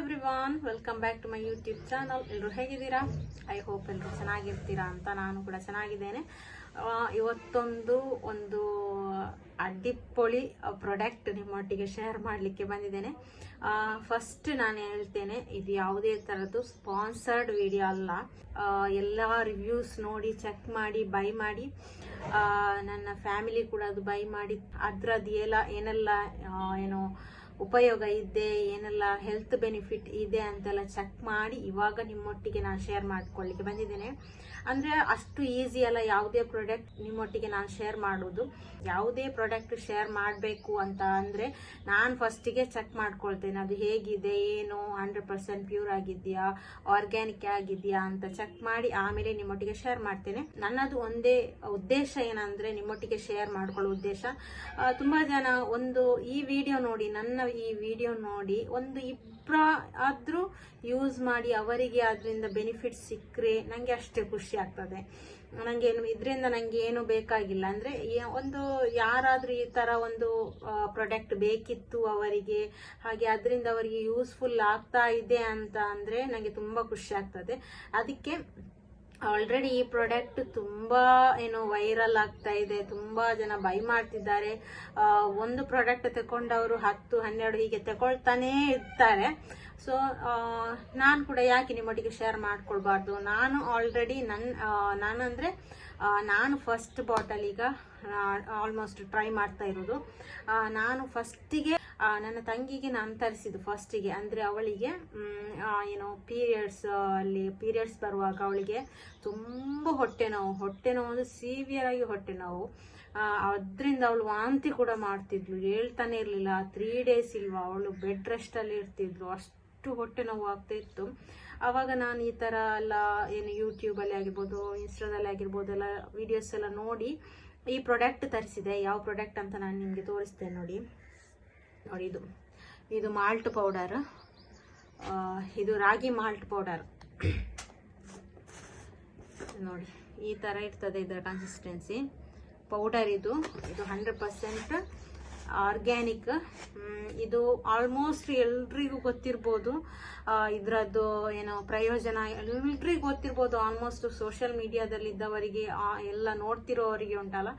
Everyone welcome back to my YouTube channel ಎಲ್ಲರೂ ಹೇಗಿದ್ದೀರಾ? I hope ಎಲ್ಲರೂ ಚೆನ್ನಾಗಿರ್ತೀರಾ ಅಂತ ನಾನು ಕೂಡ ಚೆನ್ನಾಗಿದ್ದೇನೆ. ಇವತ್ತೊಂದು ಒಂದು ಅಡ್ಡಿಪ್ಪೊಳಿ ಪ್ರಾಡಕ್ಟ್ ನಿಮ್ಮೊಟ್ಟಿಗೆ ಶೇರ್ ಮಾಡಲಿಕ್ಕೆ ಬಂದಿದ್ದೇನೆ. ಫಸ್ಟ್ ನಾನು ಹೇಳ್ತೇನೆ, ಇದು ಯಾವುದೇ ಥರದ್ದು ಸ್ಪಾನ್ಸರ್ಡ್ ವಿಡಿಯೋ ಅಲ್ಲ. ಎಲ್ಲ ರಿವ್ಯೂಸ್ ನೋಡಿ ಚೆಕ್ ಮಾಡಿ ಬೈ ಮಾಡಿ. ನನ್ನ ಫ್ಯಾಮಿಲಿ ಕೂಡ ಅದು ಬೈ ಮಾಡಿ. ಅದರದ್ದು ಎಲ್ಲ, ಏನೆಲ್ಲ ಏನು ಉಪಯೋಗ ಇದೆ, ಏನೆಲ್ಲ ಹೆಲ್ತ್ ಬೆನಿಫಿಟ್ ಇದೆ ಅಂತೆಲ್ಲ ಚೆಕ್ ಮಾಡಿ ಇವಾಗ ನಿಮ್ಮೊಟ್ಟಿಗೆ ನಾನು ಶೇರ್ ಮಾಡ್ಕೊಳ್ಳಿಕ್ಕೆ ಬಂದಿದ್ದೇನೆ. ಅಂದರೆ ಅಷ್ಟು ಈಸಿ ಅಲ್ಲ ಯಾವುದೇ ಪ್ರಾಡಕ್ಟ್ ನಿಮ್ಮೊಟ್ಟಿಗೆ ನಾನು ಶೇರ್ ಮಾಡೋದು ಯಾವುದೇ ಪ್ರಾಡಕ್ಟ್ ಶೇರ್ ಮಾಡಬೇಕು ಅಂತ ಅಂದರೆ ನಾನು ಫಸ್ಟಿಗೆ ಚೆಕ್ ಮಾಡ್ಕೊಳ್ತೇನೆ, ಅದು ಹೇಗಿದೆ, ಏನು ಹಂಡ್ರೆಡ್ ಪರ್ಸೆಂಟ್ ಪ್ಯೂರ್ ಆಗಿದೆಯಾ ಆರ್ಗ್ಯಾನಿಕ್ ಆಗಿದೆಯಾ ಅಂತ ಚೆಕ್ ಮಾಡಿ ಆಮೇಲೆ ನಿಮ್ಮೊಟ್ಟಿಗೆ ಶೇರ್ ಮಾಡ್ತೇನೆ. ನನ್ನದು ಒಂದೇ ಉದ್ದೇಶ ಏನಂದರೆ ನಿಮ್ಮೊಟ್ಟಿಗೆ ಶೇರ್ ಮಾಡ್ಕೊಳ್ಳೋ ಉದ್ದೇಶ. ತುಂಬ ಜನ ಒಂದು ಈ ವಿಡಿಯೋ ನೋಡಿ ನನ್ನ ಈ ವಿಡಿಯೋ ನೋಡಿ, ಒಂದು ಇಬ್ಬರ ಆದರೂ ಯೂಸ್ ಮಾಡಿ ಅವರಿಗೆ ಅದರಿಂದ ಬೆನಿಫಿಟ್ ಸಿಕ್ಕರೆ ನನಗೆ ಅಷ್ಟೇ ಖುಷಿ ಆಗ್ತದೆ. ನನಗೇನು ಇದರಿಂದ ನನಗೆ ಏನು ಬೇಕಾಗಿಲ್ಲ. ಅಂದರೆ ಒಂದು ಯಾರಾದರೂ ಈ ಥರ ಒಂದು ಪ್ರಾಡಕ್ಟ್ ಬೇಕಿತ್ತು ಅವರಿಗೆ, ಹಾಗೆ ಅದರಿಂದ ಅವರಿಗೆ ಯೂಸ್ಫುಲ್ ಆಗ್ತಾ ಇದೆ ಅಂತ ಅಂದರೆ ನನಗೆ ತುಂಬ ಖುಷಿ ಆಗ್ತದೆ. ಅದಕ್ಕೆ ಆಲ್ರೆಡಿ ಈ ಪ್ರಾಡಕ್ಟ್ ತುಂಬಾ, ಏನು ವೈರಲ್ ಆಗ್ತಾ ಇದೆ. ತುಂಬಾ ಜನ ಬೈ ಮಾಡ್ತಿದ್ದಾರೆ. ಒಂದು ಪ್ರಾಡಕ್ಟ್ ತಗೊಂಡವರು ಹತ್ತು, ಹನ್ನೆರಡು ಹೀಗೆ ತಗೊಳ್ತಾನೇ ಇರ್ತಾರೆ. ಸೊ ನಾನು ಕೂಡ ಯಾಕೆ ನಿಮ್ಮೊಟ್ಟಿಗೆ ಶೇರ್ ಮಾಡ್ಕೊಳ್ಬಾರ್ದು? ನಾನು ಆಲ್ರೆಡಿ ನನ್ನ ನಾನಂದ್ರೆ ನಾನು ಫಸ್ಟ್ ಬಾಟಲ್ ಈಗ ಆಲ್ಮೋಸ್ಟ್ ಟ್ರೈ ಮಾಡ್ತಾ ಇರೋದು. ನಾನು ಫಸ್ಟಿಗೆ ನನ್ನ ತಂಗಿಗೆ ನಾನು ತರಿಸಿದ್ದು ಫಸ್ಟಿಗೆ ಅಂದರೆ ಅವಳಿಗೆ ಏನು ಪೀರಿಯಡ್ಸ್ ಅಲ್ಲಿ ಪೀರಿಯಡ್ಸ್ ಬರುವಾಗ ಅವಳಿಗೆ ತುಂಬ ಹೊಟ್ಟೆ ನೋವು. ಹೊಟ್ಟೆ ನೋವು ಅಂದರೆ ಸಿವಿಯರ್ ಆಗಿ ಹೊಟ್ಟೆ ನೋವು. ಅದ್ರಿಂದ ಅವಳು ವಾಂತಿ ಕೂಡ ಮಾಡ್ತಿದ್ಲು. ಹೇಳ್ತಾನೆ ಇರಲಿಲ್ಲ. ತ್ರೀ ಡೇಸ್ ಇಲ್ವಾ ಅವಳು ಬೆಡ್ ರೆಸ್ಟಲ್ಲಿ ಇರ್ತಿದ್ಲು. ಅಷ್ಟು ಹೊಟ್ಟೆ ನೋವು ಆಗ್ತಾ ಇತ್ತು. ಆವಾಗ ನಾನು ಈ ಥರ ಎಲ್ಲ ಏನು ಯೂಟ್ಯೂಬಲ್ಲಿ ಆಗಿರ್ಬೋದು ಇನ್ಸ್ಟಾದಲ್ಲಿ ಆಗಿರ್ಬೋದು, ಎಲ್ಲ ವಿಡಿಯೋಸ್ ಎಲ್ಲ ನೋಡಿ ಈ ಪ್ರಾಡಕ್ಟ್ ತರಿಸಿದೆ. ಯಾವ ಪ್ರಾಡಕ್ಟ್ ಅಂತ ನಾನು ನಿಮಗೆ ತೋರಿಸ್ತೇನೆ ನೋಡಿ. ನೋಡಿ ಇದು. ಇದು ಮಾಲ್ಟ್ ಪೌಡರ್ ಇದು ರಾಗಿ ಮಾಲ್ಟ್ ಪೌಡರ್ ನೋಡಿ, ಈ ಥರ ಇರ್ತದೆ ಇದರ ಕನ್ಸಿಸ್ಟೆನ್ಸಿ ಪೌಡರ್ ಇದು. ಇದು ಹಂಡ್ರೆಡ್ ಪರ್ಸೆಂಟ್ ಆರ್ಗ್ಯಾನಿಕ್. ಇದು ಆಲ್ಮೋಸ್ಟ್ ಎಲ್ರಿಗೂ ಗೊತ್ತಿರ್ಬೋದು. ಇದರದ್ದು ಏನು ಪ್ರಯೋಜನ, ಎಲ್ರಿಗೂ ಗೊತ್ತಿರ್ಬೋದು. ಆಲ್ಮೋಸ್ಟ್ ಸೋಷಿಯಲ್ ಮೀಡಿಯಾದಲ್ಲಿ ಇದ್ದವರಿಗೆ ಎಲ್ಲ ನೋಡ್ತಿರೋವರಿಗೆ ಉಂಟಲ್ಲ?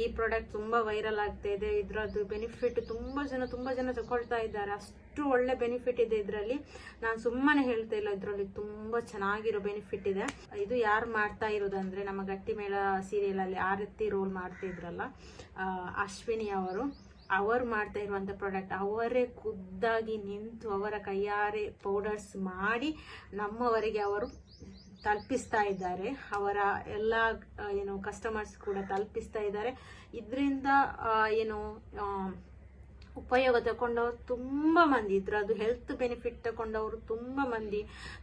ಈ ಪ್ರಾಡಕ್ಟ್ ತುಂಬಾ ವೈರಲ್ ಆಗ್ತಾ ಇದೆ. ಇದರದ್ದು ಬೆನಿಫಿಟ್ ತುಂಬಾ ಜನ ತುಂಬಾ ಜನ ತಗೊಳ್ತಾ ಇದ್ದಾರೆ. ಅಷ್ಟು ಒಳ್ಳೆ ಬೆನಿಫಿಟ್ ಇದೆ ಇದರಲ್ಲಿ. ನಾನು ಸುಮ್ಮನೆ ಹೇಳ್ತಾ ಇಲ್ಲ, ಇದರಲ್ಲಿ ತುಂಬಾ ಚೆನ್ನಾಗಿರೋ ಬೆನಿಫಿಟ್ ಇದೆ. ಇದು ಯಾರು ಮಾಡ್ತಾ ಇರೋದಂದ್ರೆ, ನಮ್ಮ ಗಟ್ಟಿಮೇಳ ಸೀರಿಯಲ್ ಅಲ್ಲಿ ಆರತಿ ರೋಲ್ ಮಾಡ್ತಾ ಇದ್ರಲ್ಲ ಅಶ್ವಿನಿ ಅವರು. ಅವರು ಮಾಡ್ತಾ ಇರುವಂತ ಪ್ರಾಡಕ್ಟ್ ಅವರೇ ಖುದ್ದಾಗಿ ನಿಂತು ಅವರ ಕೈಯಾರೆ ಪೌಡರ್ಸ್ ಮಾಡಿ ನಮ್ಮವರಿಗೆ ಅವರು ತಲುಪಿಸ್ತಾ ಇದ್ದಾರೆ. ಅವರ ಎಲ್ಲ ಏನು ಕಸ್ಟಮರ್ಸ್ ಕೂಡ ತಲುಪಿಸ್ತಾ ಇದ್ದಾರೆ. ಇದರಿಂದ ಏನು ಉಪಯೋಗ ತಗೊಂಡವರು ತುಂಬಾ ಮಂದಿ ಇದ್ರದ್ದು ಹೆಲ್ತ್ ಬೆನಿಫಿಟ್ ತಗೊಂಡವರು ತುಂಬಾ ಮಂದಿ.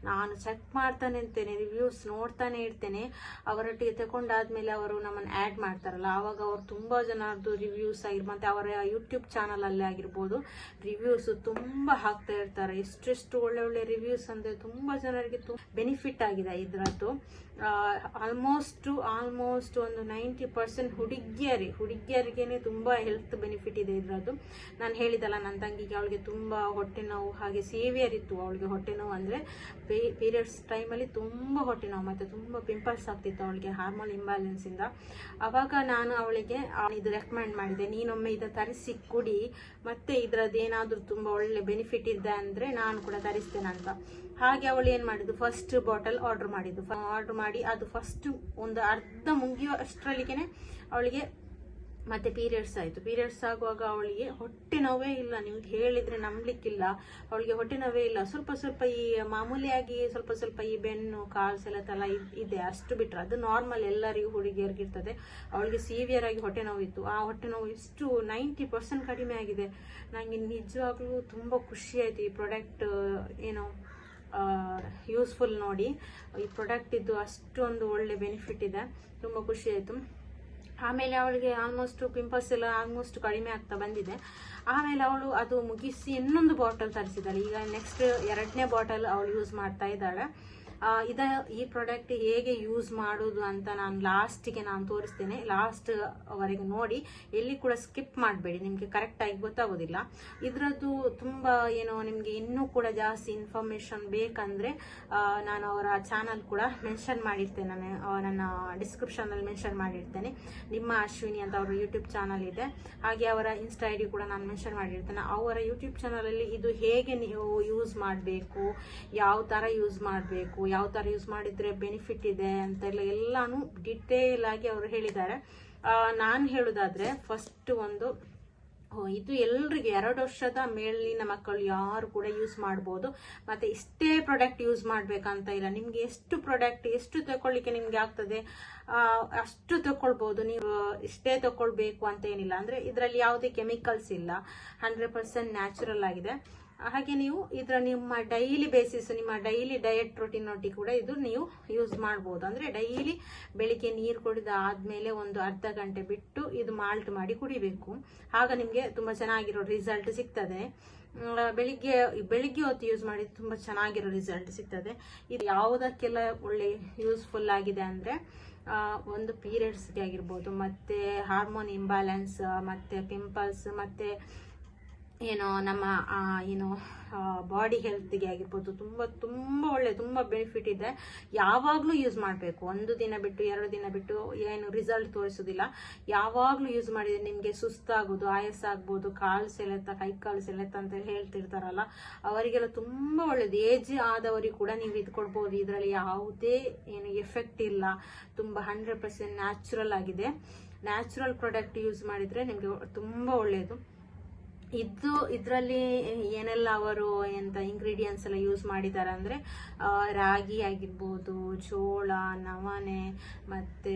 ನಾನು ಚೆಕ್ ಮಾಡ್ತಾನೆ ಇರ್ತೇನೆ ರಿವ್ಯೂಸ್ ನೋಡ್ತಾನೆ ಇರ್ತೇನೆ. ಅವರೊಟ್ಟಿಗೆ ತಗೊಂಡಾದ್ಮೇಲೆ ಅವರು ನಮ್ಮನ್ನು ಆ್ಯಡ್ ಮಾಡ್ತಾರಲ್ಲ, ಆವಾಗ ಅವರು ತುಂಬಾ ಜನರದ್ದು ರಿವ್ಯೂಸ್ ಆಗಿರ್ ಮತ್ತು ಅವರ ಯೂಟ್ಯೂಬ್ ಚಾನಲ್ ಅಲ್ಲಿ ಆಗಿರ್ಬೋದು ರಿವ್ಯೂಸ್ ತುಂಬಾ ಹಾಕ್ತಾ ಇರ್ತಾರೆ. ಎಷ್ಟೆಷ್ಟು ಒಳ್ಳೆ ಒಳ್ಳೆ ರಿವ್ಯೂಸ್ ಅಂದ್ರೆ ತುಂಬಾ ಜನರಿಗೆ ಬೆನಿಫಿಟ್ ಆಗಿದೆ ಇದರದ್ದು. ಆಲ್ಮೋಸ್ಟ್ ಆಲ್ಮೋಸ್ಟ್ ಒಂದು ನೈಂಟಿ ಪರ್ಸೆಂಟ್ ಹುಡುಗಿಯರಿ, ಹುಡುಗಿಯರಿಗೇನೆ ತುಂಬಾ ಹೆಲ್ತ್ ಬೆನಿಫಿಟ್ ಇದೆ ಇದರದ್ದು. ನಾನು ಹೇಳಿದಲ್ಲ ನನ್ನ ತಂಗಿಗೆ ಅವಳಿಗೆ ತುಂಬ ಹೊಟ್ಟೆ ನೋವು, ಹಾಗೆ ಸೇವಿಯರ್ ಇತ್ತು ಅವಳಿಗೆ ಹೊಟ್ಟೆ ನೋವು ಅಂದರೆ ಪೀರಿಯಡ್ಸ್ ಟೈಮಲ್ಲಿ ತುಂಬ ಹೊಟ್ಟೆ ನೋವು, ಮತ್ತು ತುಂಬ ಪಿಂಪಲ್ಸ್ ಆಗ್ತಿತ್ತು ಅವಳಿಗೆ ಹಾರ್ಮೋನ್ ಇಂಬ್ಯಾಲೆನ್ಸಿಂದ ಆವಾಗ ನಾನು ಅವಳಿಗೆ ಇದು ರೆಕಮೆಂಡ್ ಮಾಡಿದೆ, ನೀನೊಮ್ಮೆ ಇದು ತರಿಸಿ ಕುಡಿ, ಮತ್ತೆ ಇದರದ್ದು ಏನಾದರೂ ತುಂಬ ಒಳ್ಳೆ ಬೆನಿಫಿಟ್ ಇದೆ ಅಂದರೆ ನಾನು ಕೂಡ ತರಿಸ್ತೇನೆ ಅಂತ. ಹಾಗೆ ಅವಳು ಏನು ಮಾಡಿದ್ದು ಫಸ್ಟ್ ಬಾಟಲ್ ಆರ್ಡ್ರ್ ಮಾಡಿದ್ದು. ಆರ್ಡ್ರ್ ಮಾಡಿ, ಅದು ಫಸ್ಟ್ ಒಂದು ಅರ್ಧ ಮುಗಿಯೋ ಅಷ್ಟರಲ್ಲಿಗೆ ಅವಳಿಗೆ ಮತ್ತೆ ಪೀರಿಯಡ್ಸ್ ಆಯ್ತು. ಪೀರಿಯಡ್ಸ್ ಆಗುವಾಗ ಅವಳಿಗೆ ಹೊಟ್ಟೆ ನೋವೇ ಇಲ್ಲ. ನಿಮ್ಗೆ ಹೇಳಿದ್ರೆ ನಂಬ್ಲಿಕ್ಕಿಲ್ಲ. ಅವಳಿಗೆ ಹೊಟ್ಟೆ ನೋವೇ ಇಲ್ಲ. ಸ್ವಲ್ಪ ಸ್ವಲ್ಪ ಈ ಮಾಮೂಲಿಯಾಗಿ ಸ್ವಲ್ಪ ಸ್ವಲ್ಪ ಈ ಬೆನ್ನು ಕಾಲು ಎಲ್ಲ ತಲ ಇದೆ. ಅಷ್ಟು ಬಿಟ್ರೆ ಅದು ನಾರ್ಮಲ್ ಎಲ್ಲರಿಗೂ ಹುಡುಗಿಯರಿಗೆ ಇರ್ತದೆ. ಅವಳಿಗೆ ಸಿವಿಯರ್ ಆಗಿ ಹೊಟ್ಟೆ ನೋವು ಇತ್ತು ಆ ಹೊಟ್ಟೆ ನೋವು ಇಷ್ಟು ನೈಂಟಿ ಪರ್ಸೆಂಟ್ ಕಡಿಮೆ ಆಗಿದೆ. ನನಗೆ ನಿಜವಾಗ್ಲೂ ತುಂಬ ಖುಷಿ ಆಯ್ತು. ಈ ಪ್ರಾಡಕ್ಟ್ ಏನು ಯೂಸ್ಫುಲ್ ನೋಡಿ. ಈ ಪ್ರಾಡಕ್ಟ್ ಇದ್ದು ಅಷ್ಟೊಂದು ಒಳ್ಳೆ ಬೆನಿಫಿಟ್ ಇದೆ. ತುಂಬ ಖುಷಿ ಆಯ್ತು. ಆಮೇಲೆ ಅವಳಿಗೆ ಆಲ್ಮೋಸ್ಟ್ ಪಿಂಪಲ್ಸ್ ಎಲ್ಲ ಆಲ್ಮೋಸ್ಟ್ ಕಡಿಮೆ ಆಗ್ತಾ ಬಂದಿದೆ. ಆಮೇಲೆ ಅವಳು ಅದು ಮುಗಿಸಿ ಇನ್ನೊಂದು ಬಾಟಲ್ ತರಿಸಿದ್ದಾಳೆ ಈಗ ನೆಕ್ಸ್ಟ್ ಎರಡನೇ ಬಾಟಲ್ ಅವಳು ಯೂಸ್ ಮಾಡ್ತಾ ಇದ್ದಾಳೆ. ಇದ, ಈ ಪ್ರಾಡಕ್ಟ್ ಹೇಗೆ ಯೂಸ್ ಮಾಡೋದು ಅಂತ ನಾನು ಲಾಸ್ಟಿಗೆ ನಾನು ತೋರಿಸ್ತೇನೆ. ಲಾಸ್ಟ್ ವರೆಗೆ ನೋಡಿ. ಎಲ್ಲಿ ಕೂಡ ಸ್ಕಿಪ್ ಮಾಡಬೇಡಿ. ನಿಮಗೆ ಕರೆಕ್ಟಾಗಿ ಗೊತ್ತಾಗೋದಿಲ್ಲ. ಇದರದ್ದು ತುಂಬ ಏನು ನಿಮಗೆ ಇನ್ನೂ ಕೂಡ ಜಾಸ್ತಿ ಇನ್ಫಾರ್ಮೇಷನ್ ಬೇಕಂದರೆ ನಾನು ಅವರ ಚಾನಲ್ ಕೂಡ ಮೆನ್ಷನ್ ಮಾಡಿರ್ತೇನೆ. ನಾನು ನನ್ನ ಡಿಸ್ಕ್ರಿಪ್ಷನಲ್ಲಿ ಮೆನ್ಷನ್ ಮಾಡಿರ್ತೇನೆ. ನಿಮ್ಮ ಅಶ್ವಿನಿ ಅಂತ ಅವರ ಯೂಟ್ಯೂಬ್ ಚಾನಲ್ ಇದೆ. ಹಾಗೆ ಅವರ ಇನ್ಸ್ಟಾ ಐ ಕೂಡ ನಾನು ಮೆನ್ಷನ್ ಮಾಡಿರ್ತೇನೆ. ಅವರ ಯೂಟ್ಯೂಬ್ ಚಾನಲಲ್ಲಿ ಇದು ಹೇಗೆ ನೀವು ಯೂಸ್ ಮಾಡಬೇಕು, ಯಾವ ಥರ ಯೂಸ್ ಮಾಡಬೇಕು ಯಾವ ಥರ ಯೂಸ್ ಮಾಡಿದರೆ ಬೆನಿಫಿಟ್ ಇದೆ ಅಂತೆಲ್ಲ ಎಲ್ಲಾನು ಡಿಟೇಲ್ ಆಗಿ ಅವರು ಹೇಳಿದ್ದಾರೆ. ನಾನು ಹೇಳೋದಾದರೆ ಫಸ್ಟ್ ಒಂದು ಇದು ಎಲ್ರಿಗೆ ಎರಡು ವರ್ಷದ ಮೇಲಿನ ಮಕ್ಕಳು ಯಾರು ಕೂಡ ಯೂಸ್ ಮಾಡ್ಬೋದು. ಮತ್ತೆ ಇಷ್ಟೇ ಪ್ರಾಡಕ್ಟ್ ಯೂಸ್ ಮಾಡಬೇಕಂತ ಇಲ್ಲ. ನಿಮಗೆ ಎಷ್ಟು ಪ್ರಾಡಕ್ಟ್ ಎಷ್ಟು ತಗೊಳ್ಳಿಕ್ಕೆ ನಿಮಗೆ ಆಗ್ತದೆ? ಅಷ್ಟು ತಗೊಳ್ಬೋದು ನೀವು ಇಷ್ಟೇ ತಗೊಳ್ಬೇಕು ಅಂತ ಏನಿಲ್ಲ. ಅಂದ್ರೆ ಇದರಲ್ಲಿ ಯಾವುದೇ ಕೆಮಿಕಲ್ಸ್ ಇಲ್ಲ. ಹಂಡ್ರೆಡ್ ಪರ್ಸೆಂಟ್ ನ್ಯಾಚುರಲ್ ಆಗಿದೆ. ಹಾಗೆ ನೀವು ಇದರ ನಿಮ್ಮ ಡೈಲಿ ಬೇಸಿಸ್ ನಿಮ್ಮ ಡೈಲಿ ಡಯಟ್ ರೊಟೀನ್ ಒಟ್ಟಿಗೆ ಕೂಡ ಇದು ನೀವು ಯೂಸ್ ಮಾಡ್ಬೋದು. ಅಂದರೆ ಡೈಲಿ ಬೆಳಿಗ್ಗೆ ನೀರು ಕುಡಿದ ಆದಮೇಲೆ ಒಂದು ಅರ್ಧ ಗಂಟೆ ಬಿಟ್ಟು ಇದು ಮಾಲ್ಟ್ ಮಾಡಿ ಕುಡಿಬೇಕು. ಆಗ ನಿಮಗೆ ತುಂಬ ಚೆನ್ನಾಗಿರೋ ರಿಸಲ್ಟ್ ಸಿಗ್ತದೆ. ಬೆಳಿಗ್ಗೆ ಬೆಳಿಗ್ಗೆ ಹೊತ್ತು ಯೂಸ್ ಮಾಡಿ ತುಂಬ ಚೆನ್ನಾಗಿರೋ ರಿಸಲ್ಟ್ ಸಿಗ್ತದೆ. ಇದು ಯಾವುದಕ್ಕೆಲ್ಲ ಒಳ್ಳೆ ಯೂಸ್ಫುಲ್ ಆಗಿದೆ ಅಂದರೆ ಒಂದು ಪೀರಿಯಡ್ಸ್ಗೆ ಆಗಿರ್ಬೋದು. ಮತ್ತು ಹಾರ್ಮೋನ್ ಇಂಬ್ಯಾಲೆನ್ಸ್ ಮತ್ತು ಪಿಂಪಲ್ಸ್ ಮತ್ತೆ ಏನು ನಮ್ಮ ಏನು ಬಾಡಿ ಹೆಲ್ತ್ಗೆ ಆಗಿರ್ಬೋದು, ತುಂಬ ತುಂಬ ಒಳ್ಳೆ, ತುಂಬ ಬೆನಿಫಿಟ್ ಇದೆ. ಯಾವಾಗಲೂ ಯೂಸ್ ಮಾಡಬೇಕು. ಒಂದು ದಿನ ಬಿಟ್ಟು, ಎರಡು ದಿನ ಬಿಟ್ಟು ಏನು ರಿಸಲ್ಟ್ ತೋರಿಸೋದಿಲ್ಲ. ಯಾವಾಗಲೂ ಯೂಸ್ ಮಾಡಿದರೆ ನಿಮಗೆ ಸುಸ್ತಾಗೋದು ಆಯಾಸ ಆಗ್ಬೋದು ಕಾಲು ಸೆಳೆತ, ಕೈ ಕಾಲು ಸೆಳೆತ ಅಂತ ಹೇಳ್ತಿರ್ತಾರಲ್ಲ, ಅವರಿಗೆಲ್ಲ ತುಂಬ ಒಳ್ಳೇದು. ಏಜ್ ಆದವರಿಗೆ ಕೂಡ ನೀವು ಇದು ಕೊಡ್ಬೋದು ಇದರಲ್ಲಿ ಯಾವುದೇ ಏನು ಎಫೆಕ್ಟ್ ಇಲ್ಲ. ತುಂಬ ಹಂಡ್ರೆಡ್ ಪರ್ಸೆಂಟ್ ನ್ಯಾಚುರಲ್ ಆಗಿದೆ. ನ್ಯಾಚುರಲ್ ಪ್ರಾಡಕ್ಟ್ ಯೂಸ್ ಮಾಡಿದರೆ ನಿಮಗೆ ತುಂಬ ಒಳ್ಳೆಯದು ಇದು ಇದರಲ್ಲಿ ಏನೆಲ್ಲ ಅವರು ಎಂತ ಇಂಗ್ರೀಡಿಯೆಂಟ್ಸ್ ಎಲ್ಲ ಯೂಸ್ ಮಾಡಿದ್ದಾರೆ ಅಂದರೆ ರಾಗಿ ಆಗಿರ್ಬೋದು, ಜೋಳ, ನವಣೆ, ಮತ್ತು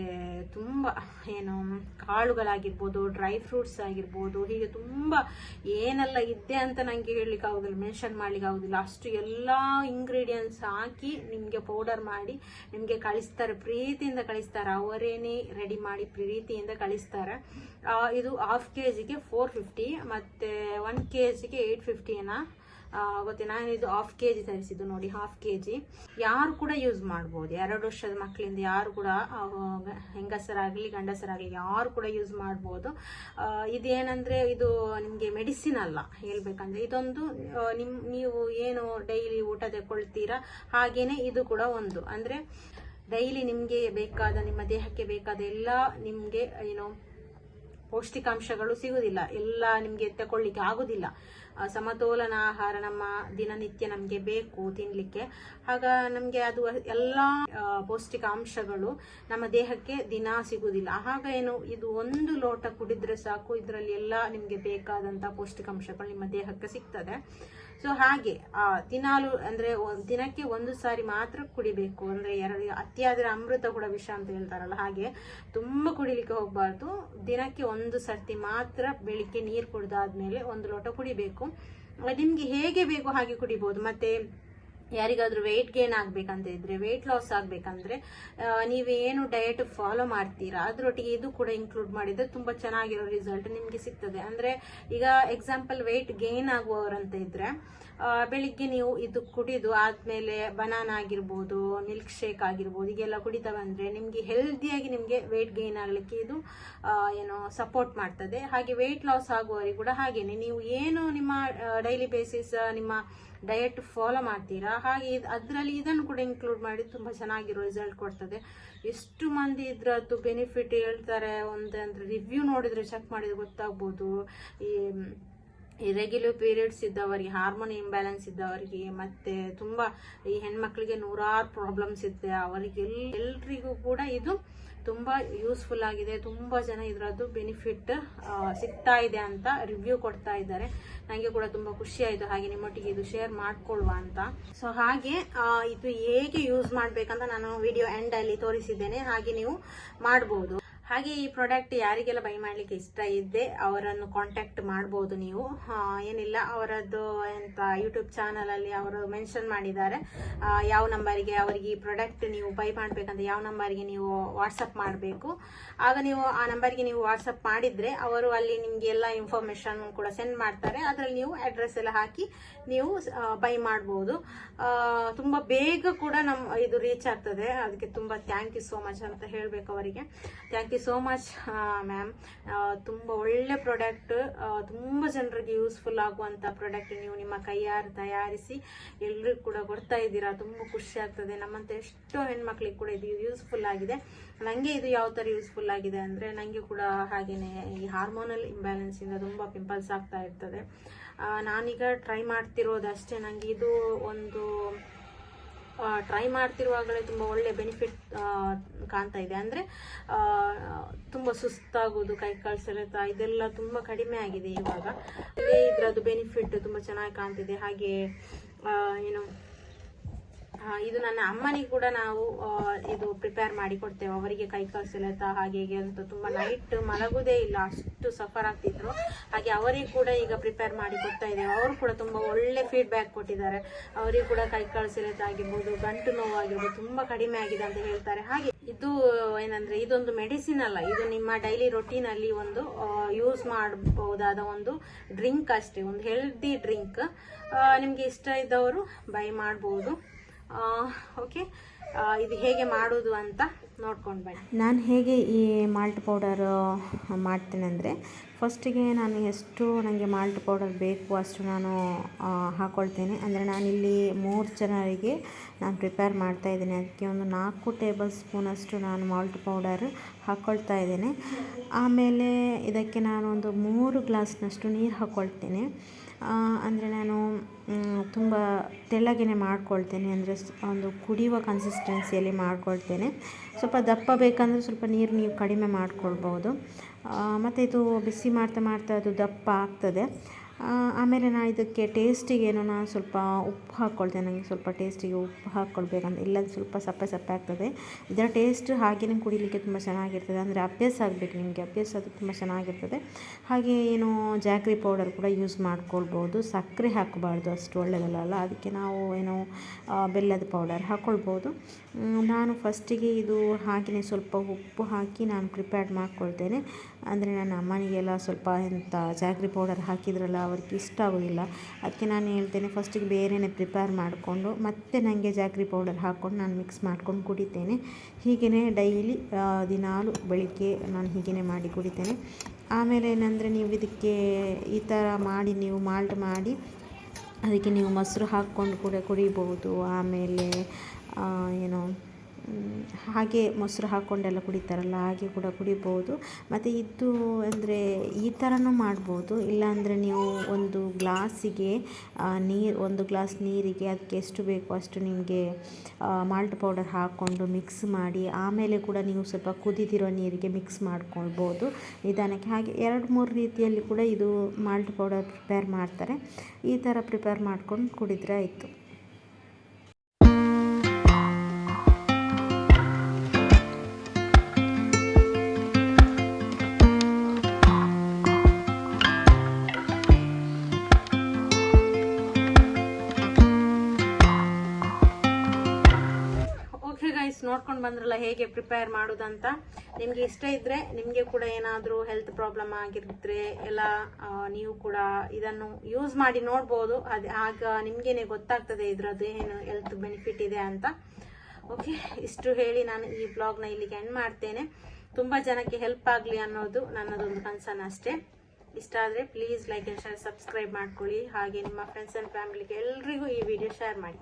ತುಂಬ ಏನು ಕಾಳುಗಳಾಗಿರ್ಬೋದು ಡ್ರೈ ಫ್ರೂಟ್ಸ್ ಆಗಿರ್ಬೋದು, ಹೀಗೆ ತುಂಬ ಏನೆಲ್ಲ ಇದೆ ಅಂತ ನನಗೆ ಹೇಳಲಿಕ್ಕೆ ಆಗೋದಿಲ್ಲ ಮೆನ್ಷನ್ ಮಾಡ್ಲಿಕ್ಕೆ ಆಗೋದಿಲ್ಲ. ಅಷ್ಟು ಎಲ್ಲ ಇಂಗ್ರೀಡಿಯೆಂಟ್ಸ್ ಹಾಕಿ ನಿಮಗೆ ಪೌಡರ್ ಮಾಡಿ, ನಿಮಗೆ ಕಳಿಸ್ತಾರೆ, ಪ್ರೀತಿಯಿಂದ ಕಳಿಸ್ತಾರೆ. ಅವರೇನೇ ರೆಡಿ ಮಾಡಿ ಪ್ರೀತಿಯಿಂದ ಕಳಿಸ್ತಾರೆ. ಇದು ಹಾಫ್ ಕೆ ಜಿಗೆ ಫೋರ್ ಫಿಫ್ಟಿ ಮತ್ತು ಒನ್ ಕೆ ಜಿಗೆ ಏಯ್ಟ್ ಫಿಫ್ಟಿನ ಗೊತ್ತೆ ನಾನು ಇದು ಹಾಫ್ ಕೆ ಜಿ ತರಿಸಿದ್ದು ನೋಡಿ ಹಾಫ್ ಕೆ ಜಿ ಯಾರು ಕೂಡ ಯೂಸ್ ಮಾಡ್ಬೋದು. ಎರಡು ವರ್ಷದ ಮಕ್ಕಳಿಂದ ಯಾರು ಕೂಡ ಹೆಂಗಸರಾಗಲಿ ಗಂಡಸರಾಗಲಿ ಯಾರು ಕೂಡ ಯೂಸ್ ಮಾಡ್ಬೋದು. ಇದೇನಂದರೆ ಇದು ನಿಮಗೆ ಮೆಡಿಸಿನ್ ಅಲ್ಲ ಹೇಳ್ಬೇಕಂದ್ರೆ. ಇದೊಂದು ಆ, ನಿಮ್ ನೀವು ಏನು ಡೈಲಿ ಊಟ ತಗೊಳ್ತೀರಾ ಹಾಗೇನೆ ಇದು ಕೂಡ ಒಂದು. ಅಂದ್ರೆ ಡೈಲಿ ನಿಮಗೆ ಬೇಕಾದ ನಿಮ್ಮ ದೇಹಕ್ಕೆ ಬೇಕಾದ ಎಲ್ಲ ನಿಮಗೆ ಏನು ಪೌಷ್ಟಿಕಾಂಶಗಳು ಸಿಗುವುದಿಲ್ಲ ಎಲ್ಲ ನಿಮಗೆ ತಗೊಳ್ಳಿಕ್ಕೆ ಆಗುದಿಲ್ಲ. ಸಮತೋಲನ ಆಹಾರ ನಮ್ಮ ದಿನನಿತ್ಯ ನಮಗೆ ಬೇಕು ತಿನ್ಲಿಕ್ಕೆ. ಆಗ ನಮಗೆ ಅದು ಎಲ್ಲ ಪೌಷ್ಟಿಕಾಂಶಗಳು ನಮ್ಮ ದೇಹಕ್ಕೆ ದಿನ ಸಿಗುವುದಿಲ್ಲ ಆಗ ಏನು, ಇದು ಒಂದು ಲೋಟ ಕುಡಿದ್ರೆ ಸಾಕು. ಇದರಲ್ಲಿ ಎಲ್ಲ ನಿಮಗೆ ಬೇಕಾದಂತ ಪೌಷ್ಟಿಕಾಂಶಗಳು ನಿಮ್ಮ ದೇಹಕ್ಕೆ ಸಿಗ್ತದೆ. ಸೊ ಹಾಗೆ ದಿನಾಲು ಅಂದ್ರೆ ದಿನಕ್ಕೆ ಒಂದು ಸಾರಿ ಮಾತ್ರ ಕುಡಿಬೇಕು. ಅಂದ್ರೆ ಎರಡು, ಅತಿಯಾದರೆ ಅಮೃತ ಕೂಡ ವಿಷ ಅಂತ ಹೇಳ್ತಾರಲ್ಲ, ಹಾಗೆ ತುಂಬ ಕುಡಿಲಿಕ್ಕೆ ಹೋಗಬಾರ್ದು. ದಿನಕ್ಕೆ ಒಂದು ಸರ್ತಿ ಮಾತ್ರ ಬೆಳಿಗ್ಗೆ ನೀರು ಕುಡಿದಾದ್ಮೇಲೆ ಒಂದು ಲೋಟ ಕುಡಿಬೇಕು. ನಿಮಗೆ ಹೇಗೆ ಬೇಕು ಹಾಗೆ ಕುಡಿಬಹುದು ಮತ್ತೆ ಯಾರಿಗಾದ್ರೂ ವೆಯ್ಟ್ ಗೇನ್ ಆಗ್ಬೇಕಂತ ಇದ್ರೆ ವೆಯ್ಟ್ ಲಾಸ್ ಆಗ್ಬೇಕಂದ್ರೆ ನೀವೇನು ಡಯಟ್ ಫಾಲೋ ಮಾಡ್ತೀರಾ? ಅದರೊಟ್ಟಿಗೆ ಇದು ಕೂಡ ಇನ್ಕ್ಲೂಡ್ ಮಾಡಿದ್ರೆ ತುಂಬಾ ಚೆನ್ನಾಗಿರೋ ರಿಸಲ್ಟ್ ನಿಮ್ಗೆ ಸಿಗ್ತದೆ. ಅಂದ್ರೆ ಈಗ ಎಕ್ಸಾಂಪಲ್ ವೆಯ್ಟ್ ಗೇನ್ ಆಗುವವರಂತ ಇದ್ರೆ ಬೆಳಿಗ್ಗೆ ನೀವು ಇದು ಕುಡಿದು ಆದ್ಮೇಲೆ ಬನಾನಾ ಆಗಿರ್ಬೋದು ಮಿಲ್ಕ್ ಶೇಕ್ ಆಗಿರ್ಬೋದು, ಹೀಗೆಲ್ಲ ಕುಡಿತಾ ಬಂದರೆ ನಿಮಗೆ ಹೆಲ್ದಿಯಾಗಿ ನಿಮಗೆ ವೆಯ್ಟ್ ಗೇನ್ ಆಗಲಿಕ್ಕೆ ಇದು ಏನು ಸಪೋರ್ಟ್ ಮಾಡ್ತದೆ. ಹಾಗೆ ವೆಯ್ಟ್ ಲಾಸ್ ಆಗುವವರಿಗೆ ಕೂಡ ಹಾಗೆಯೇ ನೀವು ಏನು ನಿಮ್ಮ ಡೈಲಿ ಬೇಸಿಸ್ ನಿಮ್ಮ ಡಯಟ್ ಫಾಲೋ ಮಾಡ್ತೀರಾ? ಹಾಗೆ ಇದು, ಅದರಲ್ಲಿ ಇದನ್ನು ಕೂಡ ಇನ್ಕ್ಲೂಡ್ ಮಾಡಿ ತುಂಬ ಚೆನ್ನಾಗಿರೋ ರಿಸಲ್ಟ್ ಕೊಡ್ತದೆ. ಎಷ್ಟು ಮಂದಿ ಇದ್ರದ್ದು ಬೆನಿಫಿಟ್ ಹೇಳ್ತಾರೆ ಒಂದು ಅಂದರೆ ರಿವ್ಯೂ ನೋಡಿದರೆ ಚೆಕ್ ಮಾಡಿದ್ರೆ ಗೊತ್ತಾಗ್ಬೋದು. ಈ ಇರೆಗ್ಯುಲರ್ ಪೀರಿಯಡ್ಸ್ ಇದ್ದವರಿಗೆ ಹಾರ್ಮೋನ್ ಇಂಬ್ಯಾಲೆನ್ಸ್ ಇದ್ದವರಿಗೆ, ಮತ್ತೆ ತುಂಬಾ ಈ ಹೆಣ್ಮಕ್ಳಿಗೆ ನೂರಾರು ಪ್ರಾಬ್ಲಮ್ಸ್ ಇದೆ ಅವರಿಗೆ ಎಲ್ರಿಗೂ ಕೂಡ ಇದು ತುಂಬಾ ಯೂಸ್ಫುಲ್ ಆಗಿದೆ. ತುಂಬಾ ಜನ ಇದರದ್ದು ಬೆನಿಫಿಟ್ ಸಿಗ್ತಾ ಇದೆ ಅಂತ ರಿವ್ಯೂ ಕೊಡ್ತಾ ಇದ್ದಾರೆ. ನನಗೆ ಕೂಡ ತುಂಬಾ ಖುಷಿ ಆಯ್ತು. ಹಾಗೆ ನಿಮ್ಮೊಟ್ಟಿಗೆ ಇದು ಶೇರ್ ಮಾಡ್ಕೊಳ್ಳುವ ಅಂತ. ಸೊ ಹಾಗೆ ಇದು ಹೇಗೆ ಯೂಸ್ ಮಾಡ್ಬೇಕಂತ ನಾನು ವಿಡಿಯೋ ಎಂಡ್ ಅಲ್ಲಿ ತೋರಿಸಿದ್ದೇನೆ. ಹಾಗೆ ನೀವು ಮಾಡಬಹುದು ಹಾಗೆ ಈ ಪ್ರಾಡಕ್ಟ್ ಯಾರಿಗೆಲ್ಲ ಬೈ ಮಾಡಲಿಕ್ಕೆ ಇಷ್ಟ ಇದ್ದೆ, ಅವರನ್ನು ಕಾಂಟ್ಯಾಕ್ಟ್ ಮಾಡ್ಬೋದು ನೀವು. ಏನಿಲ್ಲ, ಅವರದ್ದು ಎಂತ ಯೂಟ್ಯೂಬ್ ಚಾನಲಲ್ಲಿ ಅವರು ಮೆನ್ಷನ್ ಮಾಡಿದ್ದಾರೆ. ಯಾವ ನಂಬರಿಗೆ ಅವರಿಗೆ ಈ ಪ್ರಾಡಕ್ಟ್ ನೀವು ಬೈ ಮಾಡಬೇಕಂತ ಯಾವ ನಂಬರಿಗೆ ನೀವು ವಾಟ್ಸಪ್ ಮಾಡಬೇಕು. ಆಗ ನೀವು ಆ ನಂಬರಿಗೆ ನೀವು ವಾಟ್ಸಪ್ ಮಾಡಿದ್ರೆ ಅವರು ಅಲ್ಲಿ ನಿಮಗೆ ಎಲ್ಲ ಇನ್ಫಾರ್ಮೇಶನ್ ಕೂಡ ಸೆಂಡ್ ಮಾಡ್ತಾರೆ. ಅದರಲ್ಲಿ ನೀವು ಅಡ್ರೆಸ್ ಎಲ್ಲ ಹಾಕಿ ನೀವು ಬೈ ಮಾಡ್ಬೋದು. ತುಂಬಾ ಬೇಗ ಕೂಡ ನಮ್ಮ ಇದು ರೀಚ್ ಆಗ್ತದೆ. ಅದಕ್ಕೆ ತುಂಬಾ ಥ್ಯಾಂಕ್ ಯು ಸೋ ಮಚ್ ಅಂತ ಹೇಳಬೇಕು ಅವರಿಗೆ. Thank you so much ma'am ತುಂಬ ಒಳ್ಳೆ ಪ್ರಾಡಕ್ಟ್ ತುಂಬ ಜನರಿಗೆ ಯೂಸ್ಫುಲ್ ಆಗುವಂಥ ಪ್ರಾಡಕ್ಟ್ ನೀವು ನಿಮ್ಮ ಕೈಯಾರು ತಯಾರಿಸಿ ಎಲ್ರಿಗೂ ಕೂಡ ಕೊಡ್ತಾ ಇದ್ದೀರಾ. ತುಂಬ ಖುಷಿ ಆಗ್ತದೆ. ನಮ್ಮಂತ ಎಷ್ಟೋ ಹೆಣ್ಮಕ್ಳಿಗೆ ಕೂಡ ಇದು ಯೂಸ್ಫುಲ್ ಆಗಿದೆ. ನನಗೆ ಇದು ಯಾವ ಥರ ಯೂಸ್ಫುಲ್ ಆಗಿದೆ ಅಂದರೆ ನನಗೆ ಕೂಡ ಹಾಗೇನೆ ಈ ಹಾರ್ಮೋನಲ್ ಇಂಬ್ಯಾಲೆನ್ಸಿಂದ ತುಂಬ ಪಿಂಪಲ್ಸ್ ಆಗ್ತಾ ಇರ್ತದೆ. ನಾನೀಗ ಟ್ರೈ ಮಾಡ್ತಿರೋದಷ್ಟೇ. ನನಗೆ ಇದು ಒಂದು ಟ್ರೈ ಮಾಡ್ತಿರುವಾಗಲೇ ತುಂಬ ಒಳ್ಳೆ ಬೆನಿಫಿಟ್ ಕಾಣ್ತಾ ಇದೆ. ಅಂದರೆ ತುಂಬ ಸುಸ್ತಾಗೋದು, ಕೈ ಕಾಲು ಸೆಳೆತ, ಇದೆಲ್ಲ ತುಂಬ ಕಡಿಮೆ ಆಗಿದೆ ಇವಾಗ. ಇದರದ್ದು ಬೆನಿಫಿಟ್ ತುಂಬ ಚೆನ್ನಾಗಿ ಕಾಣ್ತಿದೆ. ಹಾಗೆ ಏನು ಇದು ನನ್ನ ಅಮ್ಮನಿಗೆ ಕೂಡ ನಾವು ಇದು ಪ್ರಿಪೇರ್ ಮಾಡಿ ಕೊಡ್ತೇವೆ. ಅವರಿಗೆ ಕೈ ಕಾಲು ಸೆಳೆತ ಹಾಗೆ ಹೀಗೆ ಅಂತ ತುಂಬ ನೈಟ್ ಮಲಗುದೇ ಇಲ್ಲ. ಅಷ್ಟು ಸಫರ್ ಆಗ್ತಿದ್ರು. ಹಾಗೆ ಅವರಿಗೆ ಕೂಡ ಈಗ ಪ್ರಿಪೇರ್ ಮಾಡಿ ಕೊಡ್ತಾ ಇದ್ದೇವೆ. ಅವರು ಕೂಡ ತುಂಬ ಒಳ್ಳೆ ಫೀಡ್ಬ್ಯಾಕ್ ಕೊಟ್ಟಿದ್ದಾರೆ. ಅವರಿಗೆ ಕೂಡ ಕೈ ಕಾಲು ಸೆಳೆತ ಆಗಿರ್ಬೋದು ಗಂಟು ನೋವು ಆಗಿರ್ಬೋದು ತುಂಬ ಕಡಿಮೆ ಆಗಿದೆ ಅಂತ ಹೇಳ್ತಾರೆ. ಹಾಗೆ ಇದು ಏನಂದ್ರೆ, ಇದೊಂದು ಮೆಡಿಸಿನ್ ಅಲ್ಲ. ಇದು ನಿಮ್ಮ ಡೈಲಿ ರೊಟೀನ್ ಅಲ್ಲಿ ಒಂದು ಯೂಸ್ ಮಾಡಬಹುದಾದ ಒಂದು ಡ್ರಿಂಕ್ ಅಷ್ಟೇ. ಒಂದು ಹೆಲ್ದಿ ಡ್ರಿಂಕ್ ನಿಮ್ಗೆ ಇಷ್ಟ ಇದ್ದವರು ಬೈ ಮಾಡ್ಬೋದು. ಓಕೆ ಇದು ಹೇಗೆ ಮಾಡೋದು ಅಂತ ನೋಡ್ಕೊಂಡು ಬನ್ನಿ. ನಾನು ಹೇಗೆ ಈ ಮಾಲ್ಟ್ ಪೌಡರ್ ಮಾಡ್ತೇನೆ ಅಂದರೆ ಫಸ್ಟಿಗೆ ನಾನು ಎಷ್ಟು ನನಗೆ ಮಾಲ್ಟ್ ಪೌಡರ್ ಬೇಕು ಅಷ್ಟು ನಾನು ಹಾಕ್ಕೊಳ್ತೇನೆ ಅಂದರೆ ನಾನಿಲ್ಲಿ ಮೂರು ಜನರಿಗೆ ನಾನು ಪ್ರಿಪೇರ್ ಮಾಡ್ತಾ ಇದ್ದೇನೆ. ಅದಕ್ಕೆ ಒಂದು ನಾಲ್ಕು ಟೇಬಲ್ ಸ್ಪೂನಷ್ಟು ನಾನು ಮಾಲ್ಟ್ ಪೌಡರ್ ಹಾಕ್ಕೊಳ್ತಾ ಇದ್ದೇನೆ. ಆಮೇಲೆ ಇದಕ್ಕೆ ನಾನು ಒಂದು ಮೂರು ಗ್ಲಾಸ್ನಷ್ಟು ನೀರು ಹಾಕ್ಕೊಳ್ತೇನೆ ಅಂದರೆ ನಾನು ತುಂಬ ತೆಳ್ಳಗೆನೆ ಮಾಡ್ಕೊಳ್ತೇನೆ, ಅಂದರೆ ಒಂದು ಕುಡಿಯುವ ಕನ್ಸಿಸ್ಟೆನ್ಸಿಯಲ್ಲಿ ಮಾಡ್ಕೊಳ್ತೇನೆ. ಸ್ವಲ್ಪ ದಪ್ಪ ಬೇಕಂದರೆ ಸ್ವಲ್ಪ ನೀರು ನೀವು ಕಡಿಮೆ ಮಾಡ್ಕೊಳ್ಬೋದು ಮತ್ತು ಇದು ಬಿಸಿ ಮಾಡ್ತಾ ಮಾಡ್ತಾ ಅದು ದಪ್ಪ ಆಗ್ತದೆ. ಆಮೇಲೆ ನಾನು ಇದಕ್ಕೆ ಟೇಸ್ಟಿಗೇನೋ ನಾನು ಸ್ವಲ್ಪ ಉಪ್ಪು ಹಾಕ್ಕೊಳ್ತೆ ನನಗೆ ಸ್ವಲ್ಪ ಟೇಸ್ಟಿಗೆ ಉಪ್ಪು ಹಾಕ್ಕೊಳ್ಬೇಕಂತ ಇಲ್ಲದ ಸ್ವಲ್ಪ ಸಪ್ಪೆ ಸಪ್ಪೆ ಆಗ್ತದೆ. ಇದರ ಟೇಸ್ಟ್ ಹಾಗೆಯೇ ಕುಡಿಲಿಕ್ಕೆ ತುಂಬ ಚೆನ್ನಾಗಿರ್ತದೆ. ಅಂದರೆ ಅಭ್ಯಾಸ ಆಗಬೇಕು ನಿಮಗೆ. ಅಭ್ಯಾಸ ಅದು ತುಂಬ ಚೆನ್ನಾಗಿರ್ತದೆ. ಹಾಗೆ ಏನು ಜಾಕ್ರಿ ಪೌಡರ್ ಕೂಡ ಯೂಸ್ ಮಾಡ್ಕೊಳ್ಬೋದು. ಸಕ್ಕರೆ ಹಾಕಬಾರ್ದು ಅಷ್ಟು ಒಳ್ಳೆಯದಲ್ಲ ಅದಕ್ಕೆ ನಾವು ಏನು ಬೆಲ್ಲದ ಪೌಡರ್ ಹಾಕ್ಕೊಳ್ಬೋದು ನಾನು ಫಸ್ಟಿಗೆ ಇದು ಹಾಗೆಯೇ ಸ್ವಲ್ಪ ಉಪ್ಪು ಹಾಕಿ ನಾನು ಪ್ರಿಪೇರ್ ಮಾಡ್ಕೊಳ್ತೇನೆ. ಅಂದರೆ ನನ್ನ ಅಮ್ಮನಿಗೆಲ್ಲ ಸ್ವಲ್ಪ ಎಂಥ ಜಾಗ್ರಿ ಪೌಡರ್ ಹಾಕಿದ್ರಲ್ಲ, ಅವ್ರಿಗೆ ಇಷ್ಟ ಆಗೋದಿಲ್ಲ. ಅದಕ್ಕೆ ನಾನು ಹೇಳ್ತೇನೆ ಫಸ್ಟಿಗೆ ಬೇರೆಯೇ ಪ್ರಿಪೇರ್ ಮಾಡಿಕೊಂಡು ಮತ್ತೆ ನನಗೆ ಜಾಗ್ರಿ ಪೌಡರ್ ಹಾಕ್ಕೊಂಡು ನಾನು ಮಿಕ್ಸ್ ಮಾಡ್ಕೊಂಡು ಕುಡಿತೇನೆ. ಹೀಗೇ ಡೈಲಿ ದಿನಾಲು ಬೆಳಿಗ್ಗೆ ನಾನು ಹೀಗೇ ಮಾಡಿ ಕುಡಿತೇನೆ. ಆಮೇಲೆ ಏನಂದರೆ ನೀವು ಇದಕ್ಕೆ ಈ ಥರ ಮಾಡಿ, ನೀವು ಮಾಲ್ಟ್ ಮಾಡಿ, ಅದಕ್ಕೆ ನೀವು ಮೊಸರು ಹಾಕ್ಕೊಂಡು ಕೂಡ ಕುಡಿಬೋದು. ಆಮೇಲೆ ಏನು ಹಾಗೆ ಮೊಸರು ಹಾಕ್ಕೊಂಡೆಲ್ಲ ಕುಡಿತಾರಲ್ಲ, ಹಾಗೆ ಕೂಡ ಕುಡಿಬೋದು. ಮತ್ತು ಇದು ಅಂದರೆ ಈ ಥರನೂ ಮಾಡ್ಬೋದು. ಇಲ್ಲಾಂದರೆ ನೀವು ಒಂದು ಗ್ಲಾಸಿಗೆ ನೀರು, ಒಂದು ಗ್ಲಾಸ್ ನೀರಿಗೆ ಅದಕ್ಕೆ ಎಷ್ಟು ಬೇಕೋ ಅಷ್ಟು ನಿಮಗೆ ಮಾಲ್ಟ್ ಪೌಡರ್ ಹಾಕ್ಕೊಂಡು ಮಿಕ್ಸ್ ಮಾಡಿ, ಆಮೇಲೆ ಕೂಡ ನೀವು ಸ್ವಲ್ಪ ಕುದಿದಿರೋ ನೀರಿಗೆ ಮಿಕ್ಸ್ ಮಾಡ್ಕೊಳ್ಬೋದು ನಿಧಾನಕ್ಕೆ. ಹಾಗೆ ಎರಡು, ಮೂರು ರೀತಿಯಲ್ಲಿ ಕೂಡ ಇದು ಮಾಲ್ಟ್ ಪೌಡರ್ ಪ್ರಿಪೇರ್ ಮಾಡ್ತಾರೆ. ಈ ಥರ ಪ್ರಿಪೇರ್ ಮಾಡ್ಕೊಂಡು ಕುಡಿದ್ರೆ ಆಯಿತು. ನೋಡ್ಕೊಂಡು ಬಂದ್ರಲ್ಲ ಹೇಗೆ ಪ್ರಿಪೇರ್ ಮಾಡೋದಂತ, ನಿಮಗೆ ಇಷ್ಟ ಇದ್ರೆ ನಿಮಗೆ ಕೂಡ ಏನಾದರೂ ಹೆಲ್ತ್ ಪ್ರಾಬ್ಲಮ್ ಆಗಿದ್ರೆ ಎಲ್ಲ ನೀವು ಕೂಡ ಇದನ್ನು ಯೂಸ್ ಮಾಡಿ ನೋಡ್ಬೋದು. ಅದು ಆಗ ನಿಮಗೇನೆ ಗೊತ್ತಾಗ್ತದೆ ಇದರದ್ದು ಏನು ಹೆಲ್ತ್ ಬೆನಿಫಿಟ್ ಇದೆ ಅಂತ. ಓಕೆ ಇಷ್ಟು ಹೇಳಿ ನಾನು ಈ ಬ್ಲಾಗ್ನ ಇಲ್ಲಿಗೆ ಎಂಡ್ ಮಾಡ್ತೇನೆ. ತುಂಬ ಜನಕ್ಕೆ ಹೆಲ್ಪ್ ಆಗಲಿ ಅನ್ನೋದು ನನ್ನದೊಂದು ಕನ್ಸರ್ನ್ ಅಷ್ಟೇ. ಇಷ್ಟ ಆದರೆ please like and share subscribe ಮಾಡ್ಕೊಳ್ಳಿ. ಹಾಗೆ ನಿಮ್ಮ ಫ್ರೆಂಡ್ಸ್ ಆ್ಯಂಡ್ ಫ್ಯಾಮಿಲಿಗೆ ಎಲ್ರಿಗೂ ಈ ವಿಡಿಯೋ ಶೇರ್ ಮಾಡಿ.